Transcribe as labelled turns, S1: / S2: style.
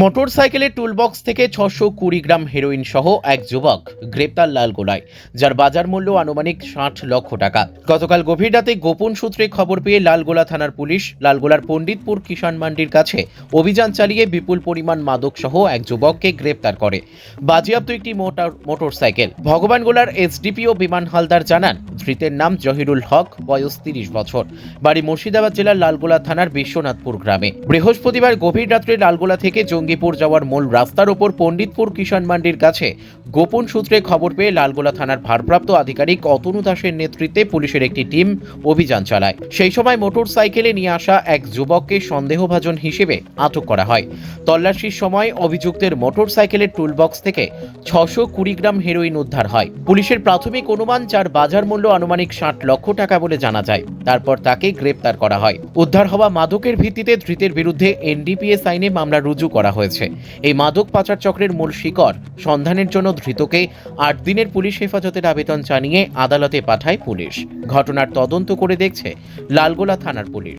S1: Motor সাইকেলের toolbox থেকে ছশো কুড়ি গ্রাম হেরোইন সহ এক যুবক গ্রেপ্তার লালগোলায়, যার বাজার মূল্য আনুমানিক ষাট লক্ষ টাকা। গতকাল গভীর রাতে গোপন সূত্রে খবর পেয়ে লালগোলা থানার পুলিশ লালগোলার পণ্ডিতপুর কিষাণ মান্ডির কাছে অভিযান চালিয়ে বিপুল পরিমাণ মাদক সহ এক যুবককে গ্রেপ্তার করে। বাজেয়াপ্ত একটি মোটর মোটর মোটরসাইকেল ভগবানগোলার এসডিপিও বিমান হালদার জানান, ধৃতের নাম জহিরুল হক, বয়স তিরিশ বছর। বাড়ি মুর্শিদাবাদ জেলার লালগোলা থানার বিশ্বনাথপুর গ্রামে। বৃহস্পতিবার গভীর রাত্রে লালগোলা থেকে জঙ্গিপুর যাওয়ার মূল রাস্তার ওপর পণ্ডিতপুর কিষাণ মান্ডির কাছে গোপন সূত্রে খবর পেয়ে লালগোলা থানার ভারপ্রাপ্ত আধিকারিক অতনু দাসের নেতৃত্বে পুলিশের একটি টিম অভিযান চালায়। সেই সময় মোটর সাইকেলে নিয়ে আসা এক যুবককে সন্দেহভাজন হিসেবে আটক করা হয়। তল্লাশির সময় অভিযুক্তের মোটর সাইকেলের টুলবক্স থেকে ছশো কুড়ি গ্রাম হেরোইন উদ্ধার হয়। পুলিশের প্রাথমিক অনুমান, যার বাজার মূল্য আনুমানিক ষাট লক্ষ টাকা বলে জানা যায়। তারপর তাকে গ্রেপ্তার করা হয়। উদ্ধার হওয়া মাদকের ভিত্তিতে ধৃতের বিরুদ্ধে এনডিপিএস আইনে মামলা রুজু করা হয়েছে। এই মাদক পাচার চক্রের মূল শিকড় সন্ধানের জন্য ধৃতকে আট দিনের পুলিশ হেফাজতের আবেদন জানিয়ে আদালতে পাঠায় পুলিশ। ঘটনার তদন্ত করে দেখছে লালগোলা থানার পুলিশ।